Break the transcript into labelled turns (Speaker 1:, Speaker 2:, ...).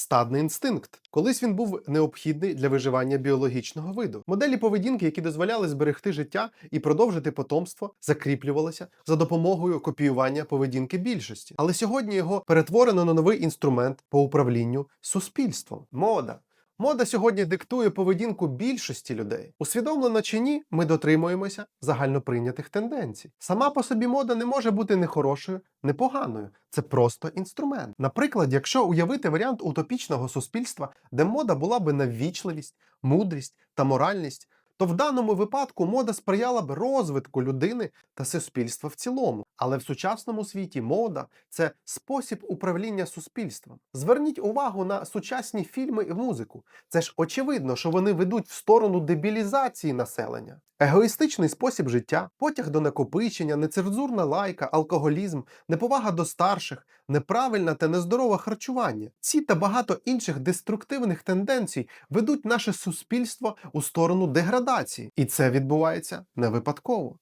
Speaker 1: стадний інстинкт. Колись він був необхідний для виживання біологічного виду. Моделі поведінки, які дозволяли зберегти життя і продовжити потомство, закріплювалися за допомогою копіювання поведінки більшості. Але сьогодні його перетворено на новий інструмент по управлінню суспільством. Мода. Мода сьогодні диктує поведінку більшості людей. Усвідомлено чи ні, ми дотримуємося загальноприйнятих тенденцій. Сама по собі мода не може бути не хорошою, не поганою. Це просто інструмент. Наприклад, якщо уявити варіант утопічного суспільства, де мода була би на ввічливість, мудрість та моральність, то в даному випадку мода сприяла б розвитку людини та суспільства в цілому. Але в сучасному світі мода це спосіб управління суспільством. Зверніть увагу на сучасні фільми і музику. Це ж очевидно, що вони ведуть в сторону дебілізації населення. Егоїстичний спосіб життя, потяг до накопичення, нецензурна лайка, алкоголізм, неповага до старших, неправильне та нездорове харчування. Ці та багато інших деструктивних тенденцій ведуть наше суспільство у сторону деградації, і це відбувається не випадково.